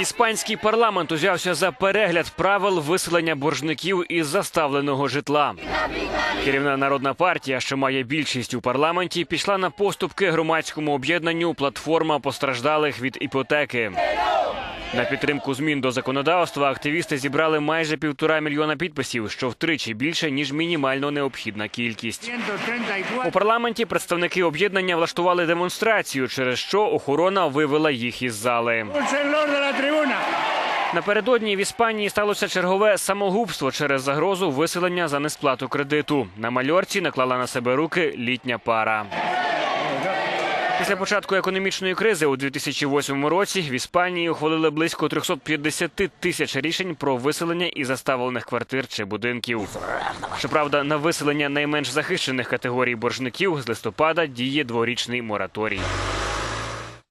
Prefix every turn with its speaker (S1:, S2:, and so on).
S1: Іспанський парламент узявся за перегляд правил виселення боржників із заставленого житла. Керівна народна партія, що має більшість у парламенті, пішла на поступки громадському об'єднанню Платформа постраждалих від іпотеки. На підтримку змін до законодавства активісти зібрали майже півтора мільйона підписів, що втричі більше ніж мінімально необхідна кількість. У парламенті представники об'єднання влаштували демонстрацію, через що охорона вивела їх із зали. Напередодні в Іспанії сталося чергове самогубство через загрозу виселення за несплату кредиту. На мальорці наклала на себе руки літня пара. Після початку економічної кризи у 2008 році в Іспанії ухвалили близько 350 тисяч рішень про виселення і заставлених квартир чи будинків. Щоправда, на виселення найменш захищених категорій боржників з листопада діє дворічний мораторій.